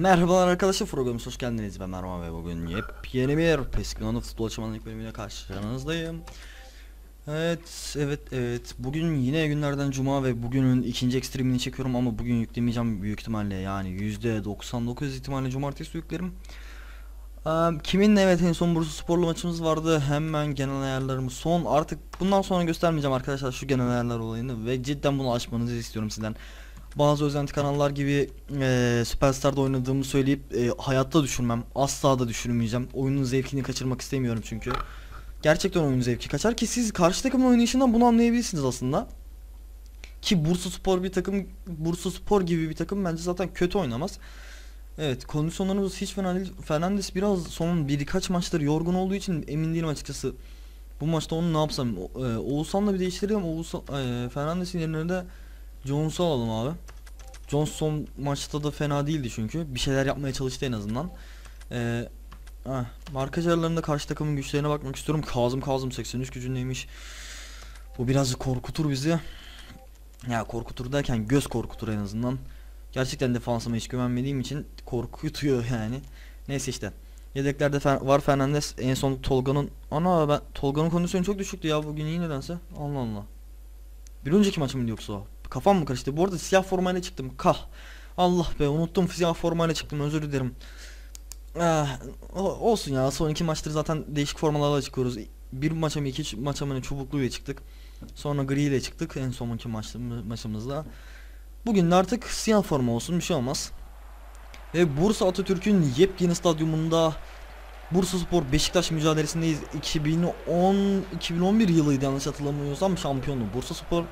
Merhabalar arkadaşlar programımıza hoş geldiniz. Ben Mervan ve bugün yepyeni bir Peskino'nun futbol açmanın ilk bölümüyle karşınızdayım. Evet evet evet. Bugün yine günlerden cuma ve bugünün ikinci ekstremini çekiyorum ama bugün yüklemeyeceğim büyük ihtimalle. Yani %99 ihtimalle cumartesi yüklerim. Eee, Kiminle evet en son Bursa Sporlu maçımız vardı. Hemen genel ayarlarımı son. Artık bundan sonra göstermeyeceğim arkadaşlar şu genel ayarlar olayını ve cidden bunu açmanızı istiyorum sizden bazı özenti kanallar gibi e, Superstar'da oynadığımı söyleyip e, hayatta düşürmem. Asla da düşürmeyeceğim. Oyunun zevkini kaçırmak istemiyorum çünkü. Gerçekten oyunun zevki kaçar ki siz karşı takımın oynayışından bunu anlayabilirsiniz aslında. Ki Bursa Spor bir takım, Bursa Spor gibi bir takım bence zaten kötü oynamaz. Evet kondisyonlarımız hiç fena değil. Fernandes biraz son birkaç maçtır yorgun olduğu için emin değilim açıkçası. Bu maçta onu ne yapsam? Oğuzhan'la bir değiştirelim. Oğuzhan, e, Fernandes'in yerine de Jones'u alalım abi. Jones son maçta da fena değildi çünkü. Bir şeyler yapmaya çalıştı en azından. Ee, ah, markaj aralarında karşı takımın güçlerine bakmak istiyorum. Kazım Kazım 83 gücündeymiş. Bu birazcık korkutur bizi. Ya korkutur derken göz korkutur en azından. Gerçekten defansıma hiç güvenmediğim için korkutuyor yani. Neyse işte. Yedeklerde Fer- var Fernandes. En son Tolga'nın... Ana ben Tolga'nın kondisyonu çok düşüktü ya bugün iyi nedense. Allah Allah. Bir önceki maç mıydı yoksa o? Kafam mı karıştı? Bu arada siyah formayla çıktım. Kah. Allah be unuttum siyah formayla çıktım özür dilerim. Ah, olsun ya son iki maçtır zaten değişik formalarla çıkıyoruz. Bir maça mı iki maça mı ne çubukluyla çıktık. Sonra gri ile çıktık en sonki maç, maçımızda. Bugün de artık siyah forma olsun bir şey olmaz. Ve Bursa Atatürk'ün yepyeni stadyumunda Bursa Spor Beşiktaş mücadelesindeyiz. 2010 2011 yılıydı yanlış hatırlamıyorsam şampiyonluğu. Bursa Spor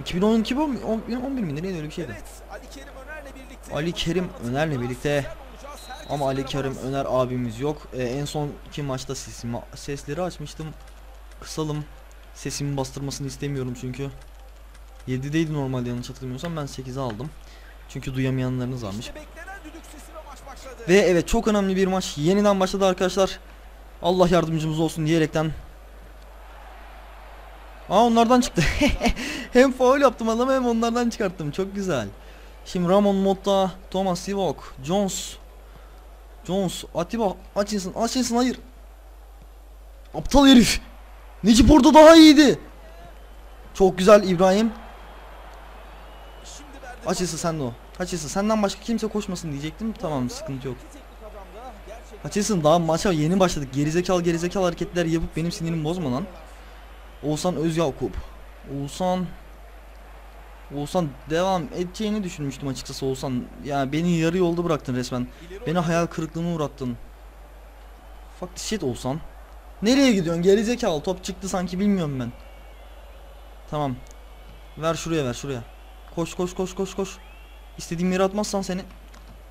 2012 bu 11 mi neydi öyle bir şeydi. Evet, Ali Kerim Öner'le birlikte. Ali Kerim Öner'le birlikte olacağız. Herkes ama Ali. Kerim Öner abimiz yok. Ee, en son iki maçta sesimi sesleri açmıştım. Kısalım. Sesimi bastırmasını istemiyorum çünkü. 7'deydi normalde yanlış hatırlamıyorsam ben 8'e aldım. Çünkü duyamayanlarınız varmış. Ve evet çok önemli bir maç yeniden başladı arkadaşlar. Allah yardımcımız olsun diyerekten. Aa onlardan çıktı. hem faul yaptım adamı hem onlardan çıkarttım. Çok güzel. Şimdi Ramon Motta, Thomas Sivok, Jones. Jones, Atiba, Hutchinson, Hutchinson hayır. Aptal herif. Necip orada daha iyiydi. Çok güzel İbrahim. Hutchinson sen de o. Hutchinson senden başka kimse koşmasın diyecektim. Tamam sıkıntı yok. Hutchinson daha maça yeni başladık. Gerizekalı gerizekalı hareketler yapıp benim sinirimi bozma lan. Oğuzhan Özyakup. Oğuzhan Oğuzhan devam edeceğini düşünmüştüm açıkçası Oğuzhan. Yani beni yarı yolda bıraktın resmen. Beni hayal kırıklığına uğrattın. Fuck shit Oğuzhan. Nereye gidiyorsun gerizekalı top çıktı sanki bilmiyorum ben. Tamam. Ver şuraya ver şuraya. Koş koş koş koş koş. İstediğim yere atmazsan seni.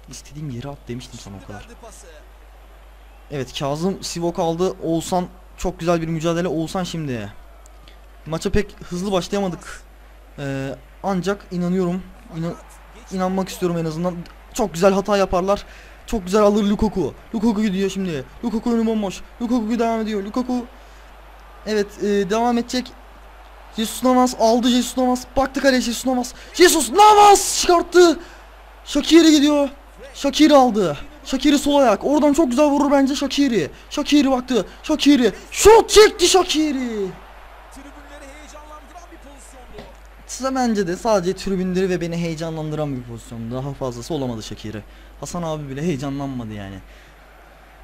İstediğim yere at demiştim sana o kadar. Evet Kazım Sivok aldı. Oğuzhan çok güzel bir mücadele. Oğuzhan şimdi. Maça pek hızlı başlayamadık. Ee, ancak inanıyorum. İnan- inanmak istiyorum en azından. Çok güzel hata yaparlar. Çok güzel alır Lukaku. Lukaku gidiyor şimdi. Lukaku önü bomboş. Lukaku devam ediyor. Lukaku Evet e, devam edecek. Jesus Navas aldı Jesus Navas. Baktı kaleye Jesus Navas. Jesus Navas çıkarttı. Shakiri gidiyor. Shakiri aldı. Shakiri sol ayak. Oradan çok güzel vurur bence Shakiri. Shakiri baktı. Shakiri. Şut çekti Shakiri. Size bence de sadece tribünleri ve beni heyecanlandıran bir pozisyon. Daha fazlası olamadı Shakiri. Hasan abi bile heyecanlanmadı yani.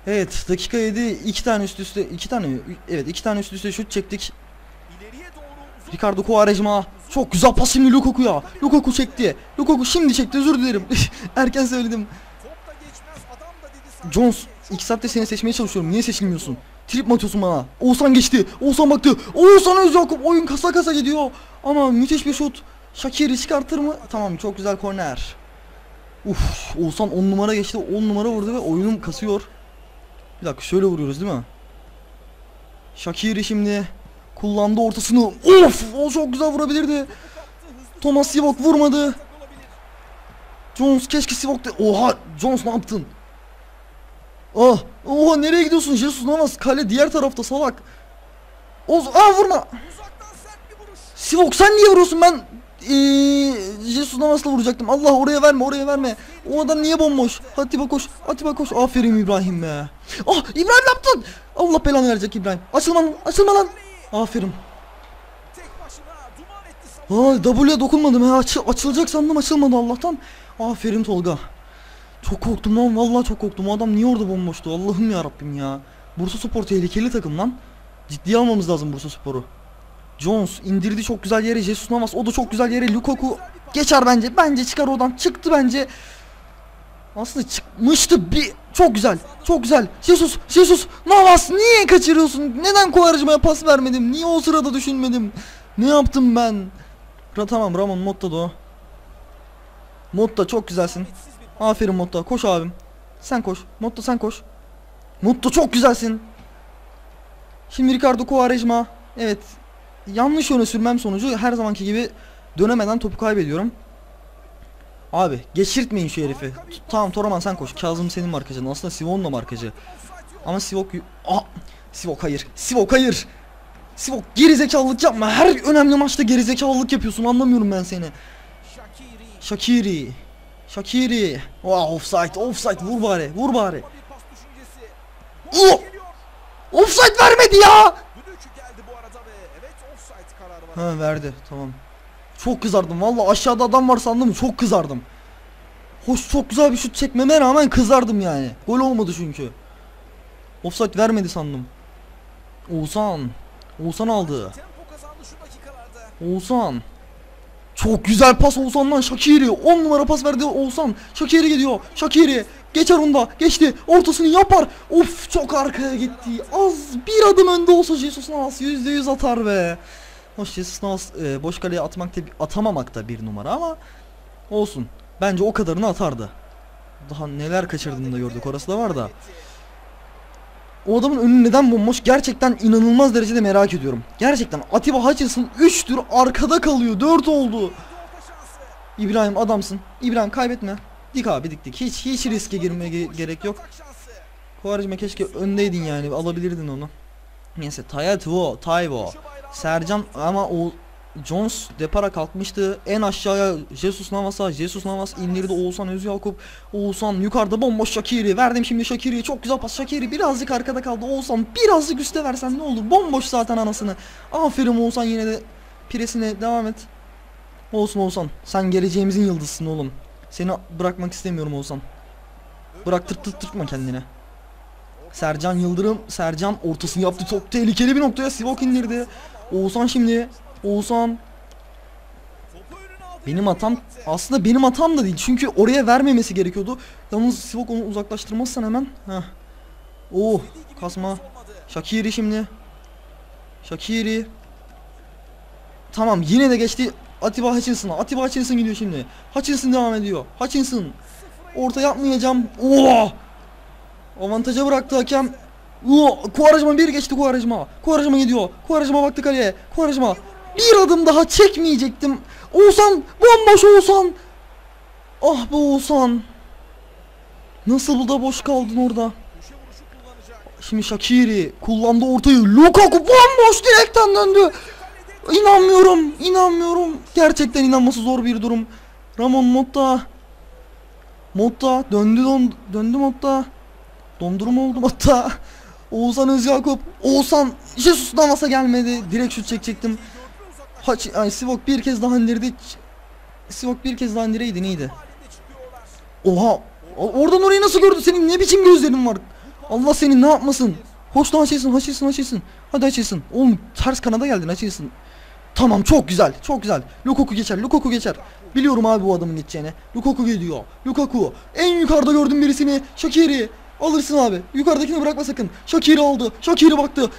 Evet dakika 7 iki tane üst üste iki tane evet iki tane üst üste şut çektik. Ricardo Quaresma çok güzel pas şimdi Lukaku'ya. Lukaku çekti. Lukaku şimdi çekti özür dilerim. Erken söyledim. Jones iki saattir seni seçmeye çalışıyorum. Niye seçilmiyorsun? Trip mi atıyorsun bana? Oğuzhan geçti. Oğuzhan baktı. Oğuzhan Özyakup oyun kasa kasa gidiyor. Ama müthiş bir şut. Shakiri çıkartır mı? Tamam çok güzel korner. Uf Oğuzhan 10 numara geçti. 10 numara vurdu ve oyunum kasıyor. Bir dakika şöyle vuruyoruz değil mi? Shakiri şimdi kullandı ortasını. Of o çok güzel vurabilirdi. Thomas Sivok vurmadı. Jones keşke Sivok'ta... Oha Jones ne yaptın? Oh, oha nereye gidiyorsun Jesus Navas kale diğer tarafta salak. Oz, aa vurma. Bir vuruş. Sivok sen niye vuruyorsun ben? Eee Jesus Navas'la vuracaktım. Allah oraya verme oraya verme. O adam niye bomboş? Atiba koş. Atiba koş. Aferin İbrahim be. Ah İbrahim yaptın? Allah belanı verecek İbrahim. Açılma lan. Açılma lan. Aferin. Aa W'ye dokunmadım ha. Açı- açılacak sandım açılmadı Allah'tan. Aferin Tolga. Çok korktum lan vallahi çok korktum. O adam niye orada bomboştu? Allah'ım ya Rabbim ya. Bursa Spor tehlikeli takım lan. Ciddiye almamız lazım Bursa Spor'u. Jones indirdi çok güzel yere. Jesus Navas o da çok güzel yere. Lukaku geçer bence. Bence çıkar oradan. Çıktı bence. Aslında çıkmıştı bir çok güzel. Çok güzel. Jesus, Jesus Navas niye kaçırıyorsun? Neden kovarcımaya pas vermedim? Niye o sırada düşünmedim? Ne yaptım ben? Ra tamam Ramon Motta da o. Motta çok güzelsin. Aferin Motta. Koş abim. Sen koş. Motta sen koş. Motta çok güzelsin. Şimdi Ricardo Quaresma. Evet. Yanlış yöne sürmem sonucu her zamanki gibi dönemeden topu kaybediyorum. Abi geçirtmeyin şu herifi. Tamam Toraman sen koş. Kazım senin markacın. Aslında Sivon da markacı. Ama Sivok... Aa! Sivok hayır. Sivok hayır. Sivok gerizekalılık yapma. Her önemli maçta gerizekalılık yapıyorsun. Anlamıyorum ben seni. Shakiri. Shakiri. Wow, offside, offside. Vur bari, vur bari. Geliyor. Offside vermedi ya. Ha verdi, tamam. Çok kızardım. Vallahi aşağıda adam var sandım. Çok kızardım. Hoş çok güzel bir şut çekmeme rağmen kızardım yani. Gol olmadı çünkü. Offside vermedi sandım. Oğuzhan. Oğuzhan aldı. Oğuzhan. Çok güzel pas Oğuzhan'dan Şakiri. 10 numara pas verdi Oğuzhan. Şakiri gidiyor. Şakiri. Geçer onda. Geçti. Ortasını yapar. Of çok arkaya gitti. Az bir adım önde olsa Jesus Navas %100 atar be. Hoş Jesus Navas e, boş kaleye atmak da, atamamak da bir numara ama olsun. Bence o kadarını atardı. Daha neler kaçırdığını da gördük orası da var da. O adamın önü neden bomboş gerçekten inanılmaz derecede merak ediyorum. Gerçekten Atiba Hutchinson 3'tür arkada kalıyor 4 oldu. İbrahim adamsın. İbrahim kaybetme. Dik abi dik dik. Hiç hiç riske girmeye ge- gerek yok. Kuvarcıma keşke öndeydin yani alabilirdin onu. Neyse Tayatvo, Tayvo, Sercan ama o Jones depara kalkmıştı. En aşağıya Jesus Navas'a, Jesus Navas indirdi Oğuzhan Özyakup. Oğuzhan yukarıda bomboş Şakiri. Verdim şimdi Şakiri'ye. Çok güzel pas Şakiri. Birazcık arkada kaldı. Oğuzhan birazcık üste versen ne olur? Bomboş zaten anasını. Aferin Oğuzhan yine de presine devam et. Olsun Oğuzhan. Sen geleceğimizin yıldızısın oğlum. Seni bırakmak istemiyorum Oğuzhan. Bıraktırtırtma kendine. Sercan Yıldırım, Sercan ortasını yaptı. Çok tehlikeli bir noktaya Sivok indirdi. Oğuzhan şimdi. Oğuzhan. Benim hatam aslında benim hatam da değil. Çünkü oraya vermemesi gerekiyordu. Yalnız Sivok onu uzaklaştırmazsan hemen. Heh. Oh kasma. Şakiri şimdi. Şakiri. Tamam yine de geçti Atiba Hutchinson'a. Atiba Hutchinson gidiyor şimdi. Hutchinson devam ediyor. Hutchinson. Orta yapmayacağım. Oo! Avantaja bıraktı hakem. Oo! Kuvarajma bir geçti Kuvarajma. Kuvarajma gidiyor. Kuvarajma baktı kaleye. Kuvarajma. Bir adım daha çekmeyecektim. Oğuzhan bomboş Oğuzhan. Ah be Oğuzhan. Nasıl da boş kaldın orada. Şimdi Shakiri kullandı ortayı. Lukaku bomboş direkten döndü. İnanmıyorum, inanmıyorum. Gerçekten inanması zor bir durum. Ramon Motta. Motta döndü don, döndü Motta. Dondurma oldu Motta. Oğuzhan Özyakup. Oğuzhan Jesus Navas'a gelmedi. Direkt şut çekecektim. Haç, ay, Sivok bir kez daha indirdi. Sivok bir kez daha indireydi neydi? Oha! Oradan orayı nasıl gördü? Senin ne biçim gözlerin var? Allah senin ne yapmasın? Hoş lan açılsın, açılsın, açılsın. Hadi açılsın. Oğlum ters kanada geldin açılsın. Tamam çok güzel, çok güzel. Lukaku geçer, Lukaku geçer. Biliyorum abi bu adamın geçeceğini. Lukaku geliyor. Lukaku. En yukarıda gördüm birisini. Shakiri. Alırsın abi. Yukarıdakini bırakma sakın. Shakiri aldı. Shakiri baktı.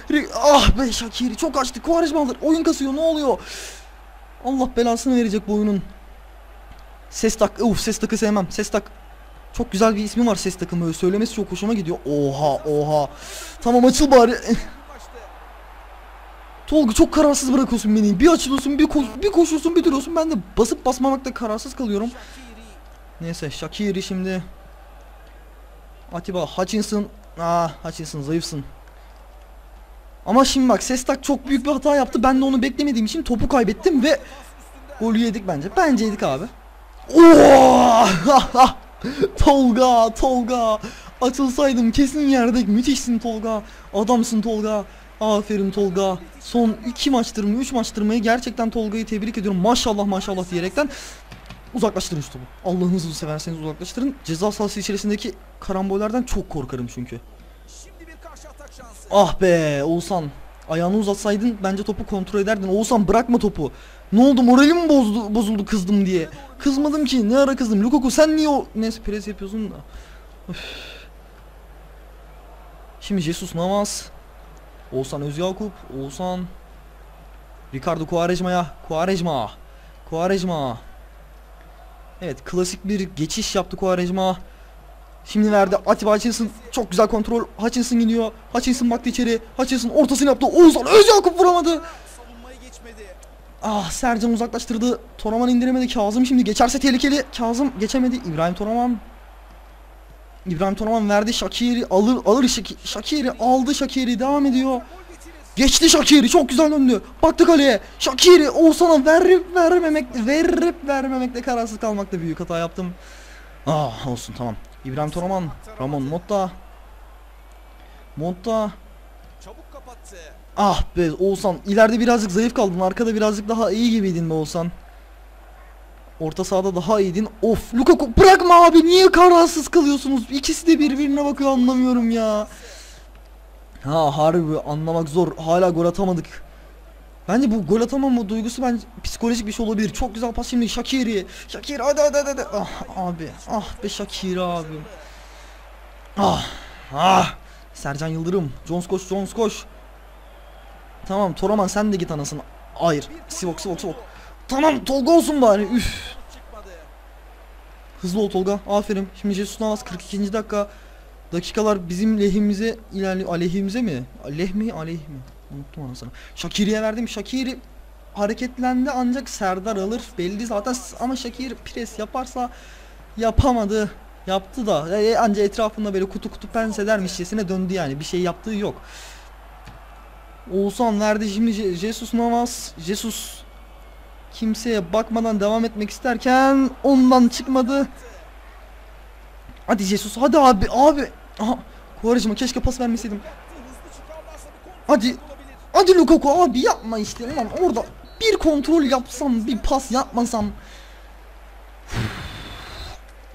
Ah be Shakiri çok açtı. Kuvarajma alır. Oyun kasıyor. Ne oluyor? Allah belasını verecek bu oyunun. Ses tak. Uf ses takı sevmem. Ses tak. Çok güzel bir ismi var ses takımı. Söylemesi çok hoşuma gidiyor. Oha oha. Tamam açıl bari. Tolga çok kararsız bırakıyorsun beni. Bir açılıyorsun, bir, ko- bir koşuyorsun, bir duruyorsun. Ben de basıp basmamakta kararsız kalıyorum. Neyse Shakiri şimdi. Atiba Hutchinson. Aa Hutchinson zayıfsın. Ama şimdi bak Sestak çok büyük bir hata yaptı. Ben de onu beklemediğim için topu kaybettim ve Golü yedik bence. Bence yedik abi. Oo! Tolga, Tolga. Açılsaydım kesin yerdek. Müthişsin Tolga. Adamsın Tolga. Aferin Tolga. Son iki maçtır mı, üç maçtır mı gerçekten Tolga'yı tebrik ediyorum. Maşallah maşallah diyerekten uzaklaştırın şu topu. Allah'ınızı severseniz uzaklaştırın. Ceza sahası içerisindeki karambollerden çok korkarım çünkü. Şimdi bir karşı atak şansı. Ah be Oğuzhan. Ayağını uzatsaydın bence topu kontrol ederdin. Oğuzhan bırakma topu. Ne oldu moralim mi bozdu, bozuldu kızdım diye. Kızmadım ki ne ara kızdım. Lukaku sen niye o... Neyse pres yapıyorsun da. Üf. Şimdi Jesus Navas. Oğuzhan Özyakup. Oğuzhan. Ricardo Quaresma'ya. Quaresma. Quaresma. Evet klasik bir geçiş yaptı Quaresma. Şimdi verdi Atiba Hutchinson çok güzel kontrol Hutchinson gidiyor Hutchinson baktı içeri Hutchinson ortasını yaptı Oğuzhan Özyakup vuramadı. Ah Sercan uzaklaştırdı Toraman indiremedi Kazım şimdi geçerse tehlikeli Kazım geçemedi İbrahim Toraman İbrahim Toraman verdi Şakiri alır alır Şaki- Şakiri aldı Şakiri devam ediyor. Geçti Şakiri çok güzel döndü. Baktı kaleye. Şakiri Oğuzhan'a verip vermemek verip vermemekle kararsız kalmakta büyük hata yaptım. Ah olsun tamam. İbrahim Toraman, Ramon Motta. Motta. Ah be Oğuzhan ileride birazcık zayıf kaldın. Arkada birazcık daha iyi gibiydin be Oğuzhan. Orta sahada daha iyiydin. Of Lukaku bırakma abi niye kararsız kalıyorsunuz? İkisi de birbirine bakıyor anlamıyorum ya. Ha harbi anlamak zor. Hala gol atamadık. Bence bu gol atamama duygusu bence psikolojik bir şey olabilir. Çok güzel pas şimdi Shakiri. Shakiri hadi hadi hadi. Ah abi. Ah be Shakiri abi. Ah. Ah. Sercan Yıldırım. Jones koş Jones koş. Tamam Toraman sen de git anasını. Hayır. Sivok Sivok Sivok. Tamam Tolga olsun bari. Üf. Hızlı ol Tolga. Aferin. Şimdi Jesus Navas 42. dakika. Dakikalar bizim lehimize ilerliyor. Aleyhimize mi? Leh mi? Aleyh mi? Unuttum anasını. Şakiri'ye verdim. Şakiri hareketlendi ancak Serdar alır. Belli zaten ama Şakir pres yaparsa yapamadı. Yaptı da. E, anca etrafında böyle kutu kutu pens edermişçesine döndü yani. Bir şey yaptığı yok. Oğuzhan verdi şimdi Je- Jesus Navas. Jesus kimseye bakmadan devam etmek isterken ondan çıkmadı. Hadi Jesus hadi abi abi. Aha Quaresma keşke pas vermeseydim. Hadi. Hadi Lukaku abi yapma işte ulan orada bir kontrol yapsam bir pas yapmasam.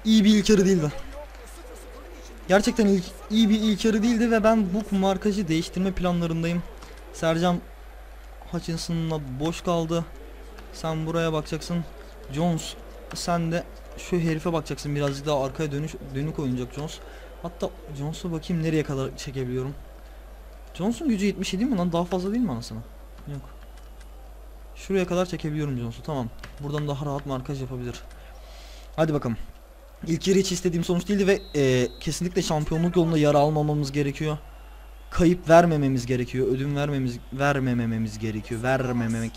İyi bir ilk yarı değildi. Gerçekten ilk, iyi bir ilk yarı değildi ve ben bu markajı değiştirme planlarındayım. Sercan Hutchinson'la boş kaldı. Sen buraya bakacaksın. Jones sen de şu herife bakacaksın. Birazcık daha arkaya dönüş dönük oynayacak Jones. Hatta Jones'a bakayım nereye kadar çekebiliyorum. Jones'un gücü 77 mi lan? Daha fazla değil mi anasını? Yok. Şuraya kadar çekebiliyorum Jones'u. Tamam. Buradan daha rahat markaj yapabilir. Hadi bakalım. İlk yarı hiç istediğim sonuç değildi ve e, kesinlikle şampiyonluk yolunda yara almamamız gerekiyor. Kayıp vermememiz gerekiyor. Ödün vermemiz vermememiz gerekiyor. Vermememek.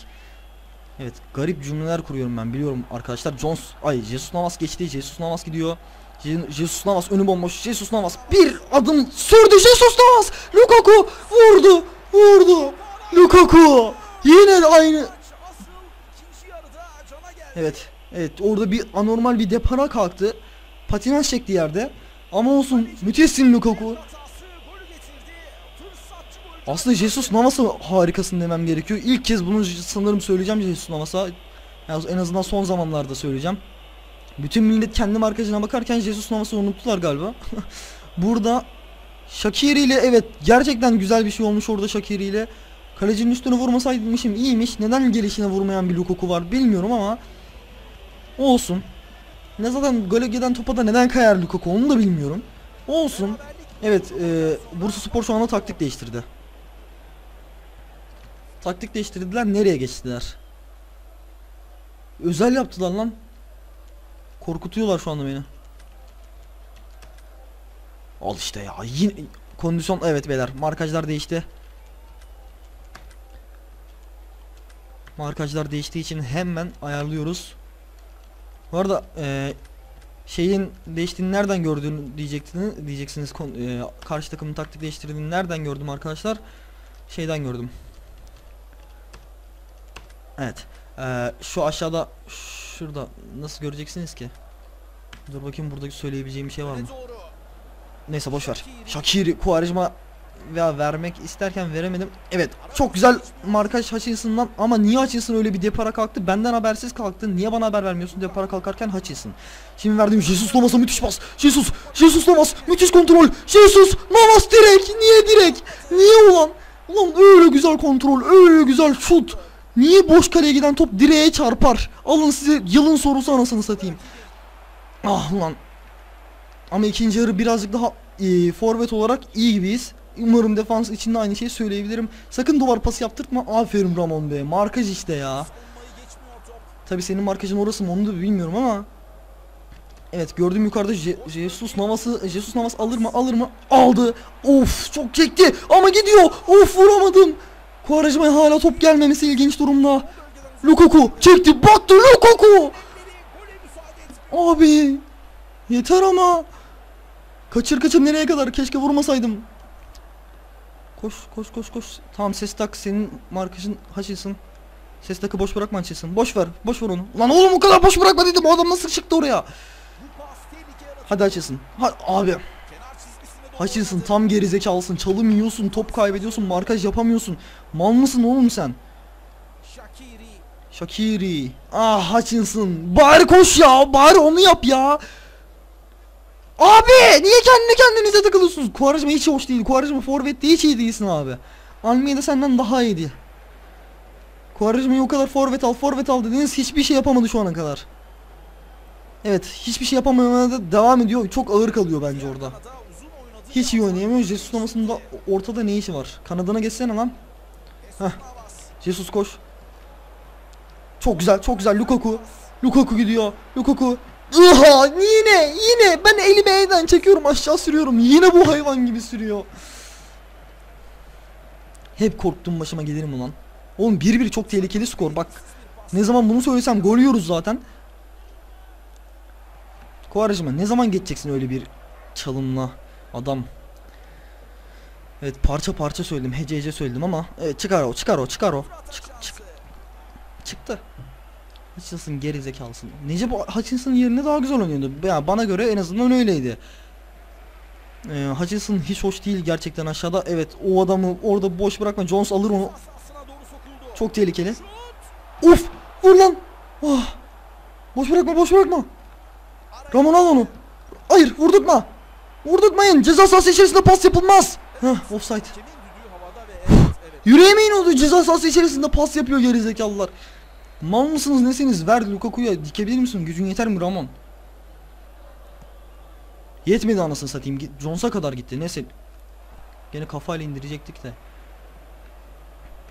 Evet, garip cümleler kuruyorum ben biliyorum arkadaşlar. Jones ay Jesus Navas geçti. Jesus Navas gidiyor. Je- Jesus Navas önü bomboş. Jesus Navas bir adım sürdü. Jesus Navas Lukaku vurdu. Vurdu. Lukaku yine de aynı. Evet. Evet orada bir anormal bir depara kalktı. Patinaj çekti yerde. Ama olsun müthişsin Lukaku. Aslında Jesus Navas'ı harikasın demem gerekiyor. İlk kez bunu sanırım söyleyeceğim Jesus Navas'a. Yani en azından son zamanlarda söyleyeceğim. Bütün millet kendi markajına bakarken Jesus Navas'ı unuttular galiba. Burada Shakiri ile evet gerçekten güzel bir şey olmuş orada Shakiri ile. Kalecinin üstüne vurmasaymışım iyiymiş. Neden gelişine vurmayan bir Lukaku var bilmiyorum ama olsun. Ne zaten gole topa da neden kayar Lukaku onu da bilmiyorum. Olsun. Evet, e, Bursa Spor şu anda taktik değiştirdi. Taktik değiştirdiler, nereye geçtiler? Özel yaptılar lan. Korkutuyorlar şu anda beni. Al işte ya, yine kondisyon evet beyler, markajlar değişti. Markajlar değiştiği için hemen ayarlıyoruz. Bu arada e, şeyin değiştiğini nereden gördüğünü diyeceksiniz diyeceksiniz e, karşı takımın taktik değiştirdiğini nereden gördüm arkadaşlar şeyden gördüm evet Ee, şu aşağıda şurada nasıl göreceksiniz ki? Dur bakayım burada söyleyebileceğim bir şey var mı? Neyse boş ver. Shakiri Kuvarizma veya vermek isterken veremedim. Evet çok güzel markaj Hutchinson'dan ama niye Hutchinson öyle bir depara kalktı? Benden habersiz kalktı. Niye bana haber vermiyorsun depara kalkarken Hutchinson? Şimdi verdiğim Jesus Thomas'a müthiş pas. Jesus, Jesus Thomas müthiş kontrol. Jesus, Navas direkt. Niye direkt? Niye ulan? Ulan öyle güzel kontrol, öyle güzel şut. Niye boş kaleye giden top direğe çarpar? Alın size yılın sorusu anasını satayım. Ah ulan ama ikinci yarı birazcık daha e, forvet olarak iyi gibiyiz. Umarım defans için de aynı şeyi söyleyebilirim. Sakın duvar pası yaptırtma. Aferin Ramon be. Markaj işte ya. Tabi senin markajın orası mı onu da bilmiyorum ama. Evet gördüm yukarıda Je- Jesus Navas'ı Jesus Navas alır mı alır mı aldı. Of çok çekti ama gidiyor. Of vuramadım. Kuarajma'ya hala top gelmemesi ilginç durumda. Lukaku çekti baktı Lukaku. Abi yeter ama. Kaçır kaçır nereye kadar keşke vurmasaydım. Koş koş koş koş. Tamam ses tak senin markajın Hutchinson. Ses takı boş bırakma Hutchinson. Boş ver boş ver onu. Lan oğlum o kadar boş bırakma dedim o adam nasıl çıktı oraya. Hadi Hutchinson. Ha, abi Hutchinson tam gerizekalısın. Çalım yiyorsun top kaybediyorsun markaj yapamıyorsun. Mal mısın oğlum sen? Shakiri. Ah Hutchinson. Bari koş ya. Bari onu yap ya. Abi niye kendini kendinize takılıyorsunuz? Kuvarajma hiç hoş değil. Kuvarajma forvette hiç iyi değilsin abi. Almeida senden daha iyiydi. Kuvarajma'yı o kadar forvet al forvet al dediniz hiçbir şey yapamadı şu ana kadar. Evet hiçbir şey yapamamaya da devam ediyor. Çok ağır kalıyor bence orada. Hiç iyi oynayamıyor. Jesus da ortada ne işi var? Kanadına geçsene lan. Heh. Jesus koş. Çok güzel, çok güzel. Lukaku. Lukaku gidiyor. Lukaku. Iha, yine, yine. Ben elimi elden çekiyorum, aşağı sürüyorum. Yine bu hayvan gibi sürüyor. Hep korktuğum başıma gelirim ulan. Oğlum 1-1 çok tehlikeli skor. Bak ne zaman bunu söylesem gol yiyoruz zaten. Kuvarajma ne zaman geçeceksin öyle bir çalımla adam. Evet parça parça söyledim hece hece söyledim ama evet çıkar o çıkar o çıkar o. Çık, çık, çıktı. Hutchinson geri zekalısın. Nece bu Hutchinson'ın yerine daha güzel oynuyordu. Ya bana göre en azından öyleydi. Ee, Hutchinson hiç hoş değil gerçekten aşağıda. Evet o adamı orada boş bırakma. Jones alır onu. Çok tehlikeli. Uf! Vur lan! Oh! Boş bırakma boş bırakma. Ramon al onu. Hayır vurdurtma. Vurdurtmayın. Ceza sahası içerisinde pas yapılmaz. Heh offside. Yüreğime oldu ceza sahası içerisinde pas yapıyor gerizekalılar. Mal mısınız nesiniz? Ver Lukaku'ya dikebilir misin? Gücün yeter mi Ramon? Yetmedi anasını satayım. Jones'a kadar gitti. Neyse. Gene kafayla indirecektik de.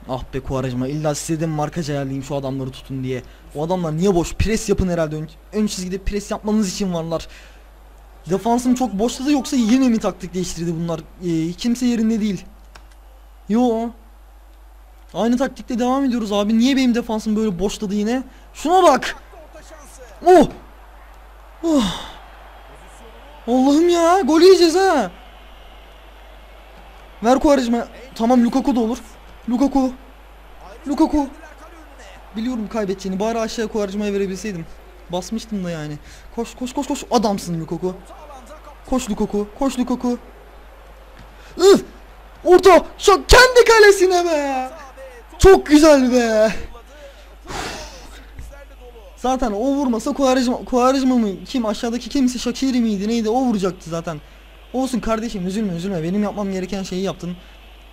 Ah be Kuvarajma illa size de mi markaj ayarlayayım şu adamları tutun diye. O adamlar niye boş? Pres yapın herhalde ön, ön çizgide pres yapmanız için varlar. Defansım çok boşladı yoksa yine mi taktik değiştirdi bunlar? Ee, kimse yerinde değil. Yo. Aynı taktikte devam ediyoruz abi. Niye benim defansım böyle boşladı yine? Şuna bak. Oh. Oh. Allah'ım ya. Gol yiyeceğiz ha. Ver Kuvarajma. Tamam Lukaku da olur. Lukaku. Lukaku. Biliyorum kaybedeceğini. Bari aşağıya Kuvarajma'ya verebilseydim. Basmıştım da yani. Koş koş koş koş. Adamsın Lukaku. Koş Lukaku. Koş Lukaku. Üf. Orta. Şu kendi kalesine be. Çok güzel be. Zaten o vurmasa Kuvarizma, mı kim aşağıdaki kimse Shakiri miydi neydi o vuracaktı zaten. Olsun kardeşim üzülme üzülme benim yapmam gereken şeyi yaptın.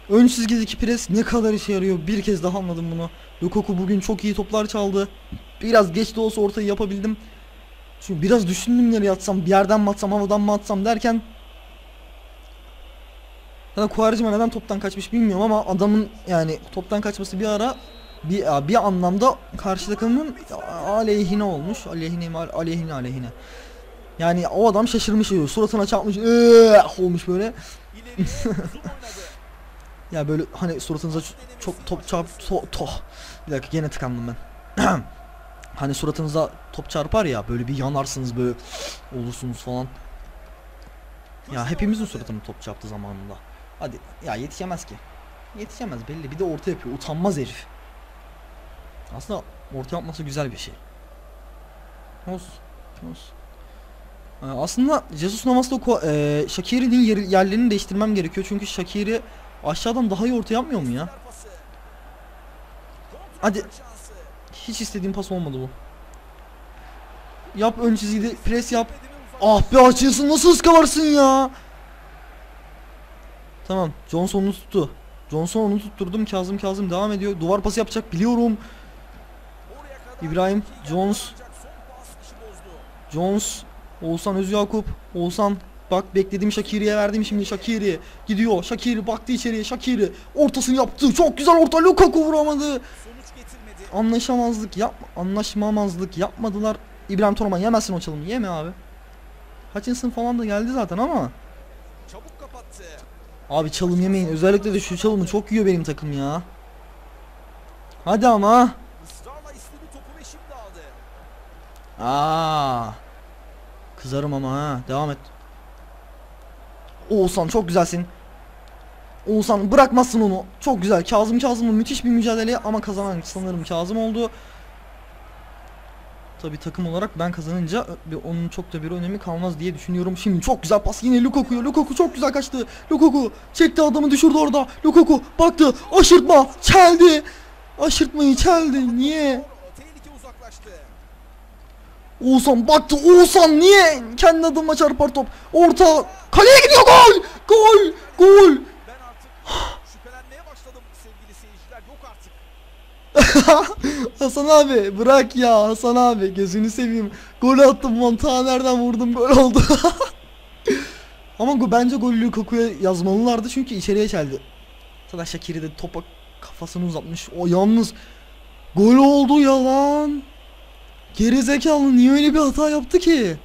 Ön çizgideki pres ne kadar işe yarıyor bir kez daha anladım bunu. Lukaku bugün çok iyi toplar çaldı. Biraz geç de olsa ortayı yapabildim. Çünkü biraz düşündüm nereye atsam bir yerden mi atsam havadan mı atsam derken Zaten Kuvarizma neden toptan kaçmış bilmiyorum ama adamın yani toptan kaçması bir ara bir bir anlamda karşı takımın aleyhine olmuş. Aleyhine mi? aleyhine aleyhine. Yani o adam şaşırmış diyor. Suratına çarpmış. "Eee!" olmuş böyle. Ya böyle hani suratınıza çok top çarp to, to. Bir dakika gene tıkandım ben. hani suratınıza top çarpar ya böyle bir yanarsınız böyle olursunuz falan. Ya hepimizin suratına top çarptı zamanında. Hadi ya yetişemez ki. Yetişemez belli bir de orta yapıyor utanmaz herif. Aslında orta yapması güzel bir şey. Olsun. Olsun. Ee, aslında Jesus Navas'la ko- e, Shaqiri'nin yer- yerlerini değiştirmem gerekiyor. Çünkü Shaqiri aşağıdan daha iyi orta yapmıyor mu ya? Hadi. Hiç istediğim pas olmadı bu. Yap ön çizgide pres yap. Ah be açıyorsun nasıl ıskalarsın ya? Tamam Johnson onu tuttu. Johnson onu tutturdum Kazım Kazım devam ediyor. Duvar pası yapacak biliyorum. İbrahim Jones. Jones Oğuzhan Özyakup Oğuzhan bak beklediğim Shakiri'ye verdim şimdi Shakiri gidiyor Shakiri baktı içeriye Shakiri ortasını yaptı çok güzel orta Lukaku vuramadı. Anlaşamazlık yap anlaşmamazlık yapmadılar İbrahim Torman yemezsin o çalımı yeme abi Hutchinson falan da geldi zaten ama Çabuk kapattı. Abi çalım yemeyin özellikle de şu çalımı çok yiyor benim takım ya Hadi ama. Aa. Kızarım ama ha. Devam et. Oğuzhan çok güzelsin. Oğuzhan bırakmazsın onu. Çok güzel. Kazım Kazım'la müthiş bir mücadele ama kazanan sanırım Kazım oldu. Tabi takım olarak ben kazanınca onun çok da bir önemi kalmaz diye düşünüyorum. Şimdi çok güzel pas yine Lukaku'ya. Lukaku çok güzel kaçtı. Lukaku çekti adamı düşürdü orada. Lukaku baktı. Aşırtma. Çeldi. Aşırtmayı çeldi. Niye? Oğuzhan baktı Oğuzhan niye kendi adımla çarpar top orta kaleye gidiyor gol gol gol Ben artık şüphelenmeye başladım sevgili seyirciler. Yok artık. Hasan abi bırak ya Hasan abi gözünü seveyim gol attım mantığa nereden vurdum gol oldu ama bence golü Lukaku'ya yazmalılardı çünkü içeriye çeldi Zaten Shaqiri de topa kafasını uzatmış o yalnız gol oldu ya lan Gerizekalı niye öyle bir hata yaptı ki?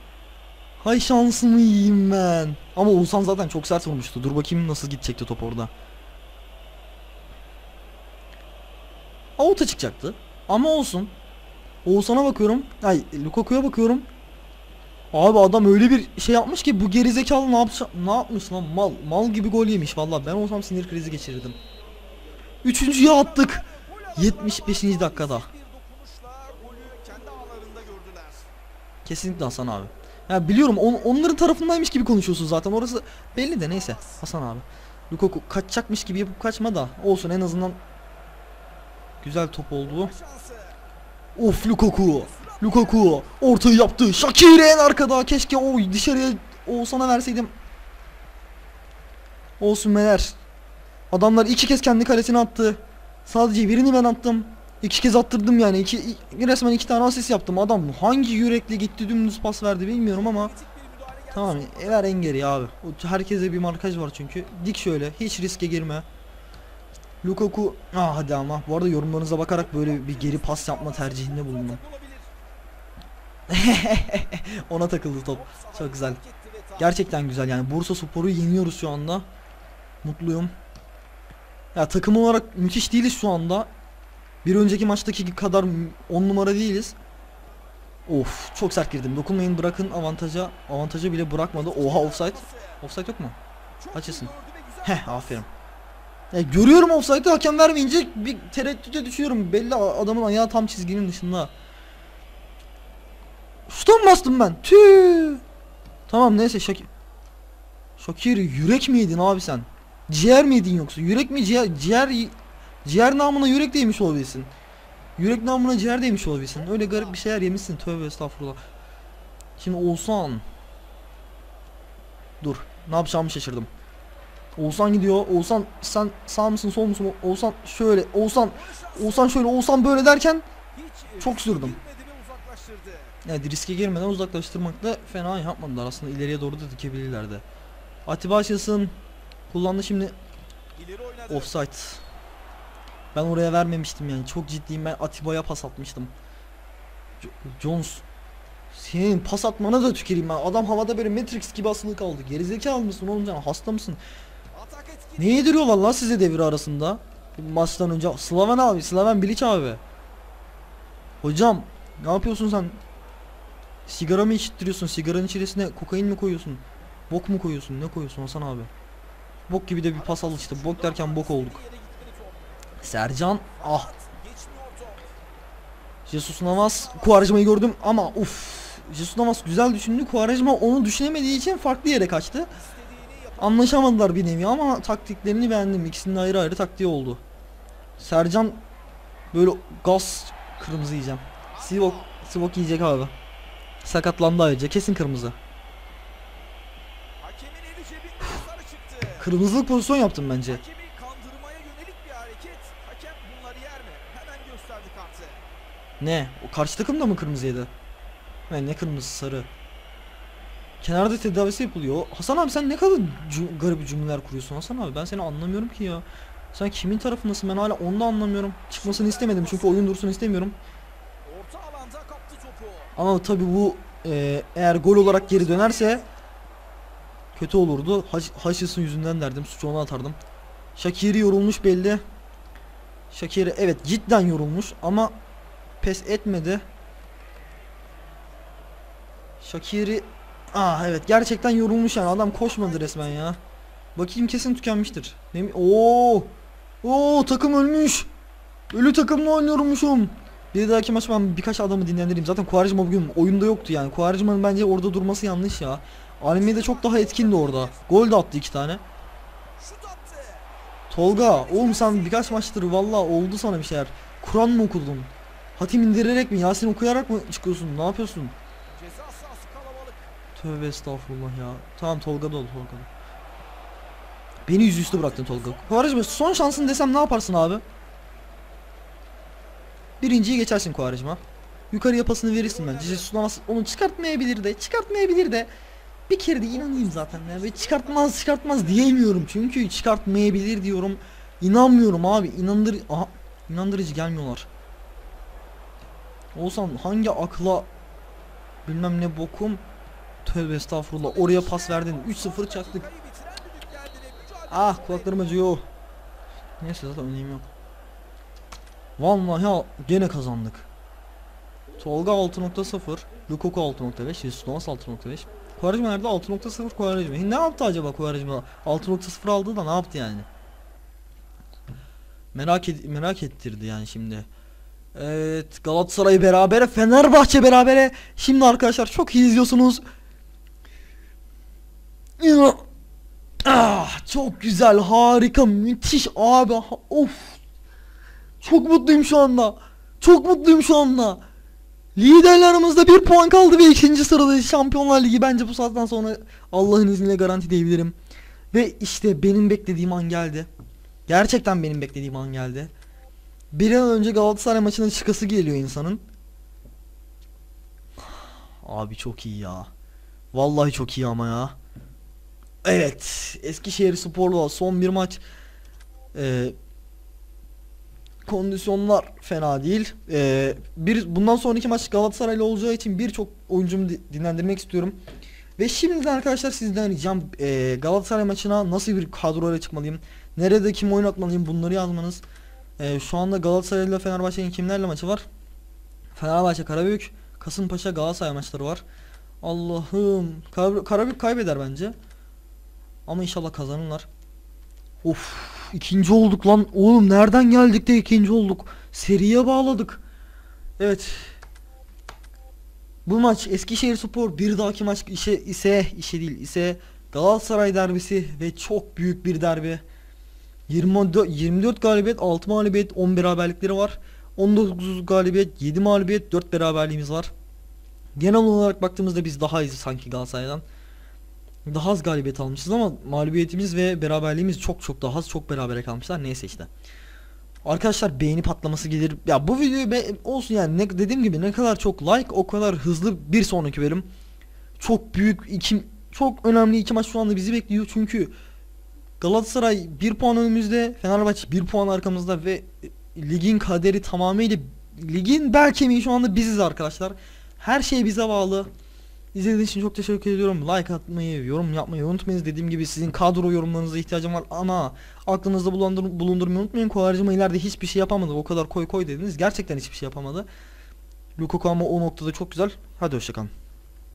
Hay şansımı yiyeyim ben. Ama Oğuzhan zaten çok sert vurmuştu. Dur bakayım nasıl gidecekti top orada. Out'a çıkacaktı. Ama olsun. Oğuzhan'a bakıyorum. Ay Lukaku'ya bakıyorum. Abi adam öyle bir şey yapmış ki bu gerizekalı ne yapmış, ne yapmış lan mal mal gibi gol yemiş vallahi ben olsam sinir krizi geçirirdim. Üçüncüye attık. 75. dakikada. Kesinlikle Hasan abi. Ya biliyorum on, onların tarafındaymış gibi konuşuyorsun zaten. Orası belli de neyse. Hasan abi. Lukaku kaçacakmış gibi yapıp kaçma da olsun en azından güzel top oldu. Of Lukaku. Lukaku ortayı yaptı. Shakiri en arkada. Keşke o dışarıya Oğuzhan'a verseydim. Olsun meler. Adamlar iki kez kendi kalesine attı. Sadece birini ben attım. İki kez attırdım yani. İki, resmen iki tane asist yaptım. Adam hangi yürekle gitti dümdüz pas verdi bilmiyorum ama. Tamam ver en geri abi. O- Herkese bir markaj var çünkü. Dik şöyle hiç riske girme. Lukaku ah hadi ama bu arada yorumlarınıza bakarak böyle bir geri pas yapma tercihinde bulundum. Ona takıldı top. Çok güzel. Gerçekten güzel yani Bursa Spor'u yeniyoruz şu anda. Mutluyum. Ya takım olarak müthiş değiliz şu anda. Bir önceki maçtaki kadar 10 numara değiliz. Of çok sert girdim. Dokunmayın bırakın avantaja. Avantaja bile bırakmadı. Oha offside. Offside yok mu? Açılsın. Heh aferin. Ya görüyorum offside'ı hakem vermeyince bir tereddüte düşüyorum. Belli adamın ayağı tam çizginin dışında. Şuta mı bastım ben? Tüh. Tamam neyse Şakir. Şakir yürek miydin abi sen? Ciğer miydin yoksa? Yürek mi ciğer? Ciğer ciğer namına yürek değmiş olabilirsin. Yürek namına ciğer değmiş olabilirsin. Öyle garip bir şeyler yemişsin. Tövbe estağfurullah. Şimdi Oğuzhan. Dur. Ne yapacağımı şaşırdım. Oğuzhan gidiyor. Oğuzhan sen sağ mısın sol musun? Oğuzhan şöyle. Oğuzhan Oğuzhan şöyle. Oğuzhan böyle derken Çok sürdüm. yani riske girmeden uzaklaştırmak da fena yapmadılar aslında ileriye doğru da dikebilirlerdi. Atiba açılsın. Kullandı şimdi offside. Ben oraya vermemiştim yani çok ciddiyim ben Atiba'ya pas atmıştım. Jo- Jones senin pas atmana da tüküreyim ben. Adam havada böyle Matrix gibi asılı kaldı. Gerizekalı mısın oğlum sen hasta mısın? Ne yediriyorlar lan size devre arasında? Maçtan önce Slaven abi, Slaven Bilic abi. Hocam, ne yapıyorsun sen? Sigara mı içittiriyorsun? Sigaranın içerisine kokain mi koyuyorsun? Bok mu koyuyorsun? Ne koyuyorsun Hasan abi? Bok gibi de bir pas al işte. Bok derken bok olduk. Sercan, ah. Jesus Navas Quaresma'yı gördüm ama uff. Jesus Navas güzel düşündü. Quaresma onu düşünemediği için farklı yere kaçtı. Anlaşamadılar bir nevi ama taktiklerini beğendim. İkisinin ayrı ayrı taktiği oldu. Sercan böyle gaz kırmızı yiyeceğim. Sivok, Sivok yiyecek abi. Sakatlandı ayrıca kesin kırmızı. Kırmızılık pozisyon yaptım bence. Ne? O karşı takım da mı kırmızı yedi? Ne kırmızı sarı. Kenarda tedavisi yapılıyor. Hasan abi sen ne kadar garip cümleler kuruyorsun Hasan abi. Ben seni anlamıyorum ki ya. Sen kimin tarafındasın ben hala onu da anlamıyorum. Çıkmasını istemedim çünkü oyun dursun istemiyorum. Ama tabi bu e, eğer gol olarak geri dönerse kötü olurdu. Haşis'in yüzünden derdim. Suçu ona atardım. Shakiri yorulmuş belli. Shakiri evet cidden yorulmuş ama pes etmedi. Shakiri Ah evet gerçekten yorulmuş yani adam koşmadı resmen ya. Bakayım kesin tükenmiştir. Ne mi? Oo! Oo takım ölmüş. Ölü takımla oynuyormuşum. Bir dahaki maç ben birkaç adamı dinlendireyim. Zaten Quaresma bugün oyunda yoktu yani. Quaresma'nın bence orada durması yanlış ya. Almeida çok daha etkindi orada. Gol de attı iki tane. Tolga oğlum sen birkaç maçtır valla oldu sana bir şeyler. Kur'an mı okudun? Hatim indirerek mi? Yasin okuyarak mı çıkıyorsun? Ne yapıyorsun? Tövbe estağfurullah ya. Tamam Tolga da ol Tolga da. Beni yüzüstü bıraktın Tolga. Kuvarajma son şansın desem ne yaparsın abi? Birinciyi geçersin Kuvarajma. Yukarıya pasını verirsin bence. Jesus onu çıkartmayabilir de, çıkartmayabilir de. Bir kere de inanayım zaten ya. Ve çıkartmaz çıkartmaz diyemiyorum. Çünkü çıkartmayabilir diyorum. İnanmıyorum abi. İnandır Aha, inandırıcı gelmiyorlar. Olsan hangi akla bilmem ne bokum Tövbe estağfurullah. Oraya pas verdin. 3-0 çaktık. Ah kulaklarım acıyor. Neyse zaten önemi yok. Vallahi al- gene kazandık. Tolga 6.0 Lukaku 6.5 Jesus Navas 6.5 Quaresma nerede? 6.0 Quaresma. Ne yaptı acaba Quaresma? 6.0 aldı da ne yaptı yani? Merak ed merak ettirdi yani şimdi. Evet Galatasaray berabere Fenerbahçe berabere. Şimdi arkadaşlar çok iyi izliyorsunuz. Ya. Ah, çok güzel harika müthiş abi. Of. Çok mutluyum şu anda. Çok mutluyum şu anda. Liderlerimizde bir puan kaldı ve ikinci sıradayız Şampiyonlar Ligi. Bence bu saatten sonra Allah'ın izniyle garanti diyebilirim. Ve işte benim beklediğim an geldi. Gerçekten benim beklediğim an geldi. Bir an önce Galatasaray maçına çıkası geliyor insanın. Abi çok iyi ya. Vallahi çok iyi ama ya Evet, Eskişehir Spor'la son bir maç. Ee, kondisyonlar fena değil. Ee, bir bundan sonraki maç Galatasaray'la olacağı için birçok oyuncumu di- dinlendirmek istiyorum. Ve şimdiden arkadaşlar sizden ricam ee, Galatasaray maçına nasıl bir kadroyla çıkmalıyım? Nerede kim oynatmalıyım? Bunları yazmanız. Ee, şu anda Galatasaray ile Fenerbahçe'nin kimlerle maçı var? Fenerbahçe, Karabük, Kasımpaşa, Galatasaray maçları var. Allah'ım. Kar- Karabük kaybeder bence. Ama inşallah kazanırlar. Of ikinci olduk lan. Oğlum nereden geldik de ikinci olduk. Seriye bağladık. Evet. Bu maç Eskişehir Spor bir dahaki maç işe ise işe değil ise Galatasaray derbisi ve çok büyük bir derbi. 24, 24 galibiyet, 6 mağlubiyet, 10 beraberlikleri var. 19 galibiyet, 7 mağlubiyet, 4 beraberliğimiz var. Genel olarak baktığımızda biz daha iyiyiz sanki Galatasaray'dan. Daha az galibiyet almışız ama mağlubiyetimiz ve beraberliğimiz çok çok daha az çok berabere kalmışlar neyse işte. Arkadaşlar beğeni patlaması gelir. Ya bu videoyu be olsun yani ne dediğim gibi ne kadar çok like o kadar hızlı bir sonraki bölüm. Çok büyük iki çok önemli iki maç şu anda bizi bekliyor çünkü Galatasaray 1 puan önümüzde, Fenerbahçe 1 puan arkamızda ve ligin kaderi tamamıyla ligin bel kemiği şu anda biziz arkadaşlar. Her şey bize bağlı. İzlediğiniz için çok teşekkür ediyorum. Like atmayı, yorum yapmayı unutmayınız. Dediğim gibi sizin kadro yorumlarınıza ihtiyacım var ama aklınızda bulundur bulundurmayı unutmayın. Kovarcıma ileride hiçbir şey yapamadı. O kadar koy koy dediniz. Gerçekten hiçbir şey yapamadı. Lukaku ama o noktada çok güzel. Hadi hoşçakalın.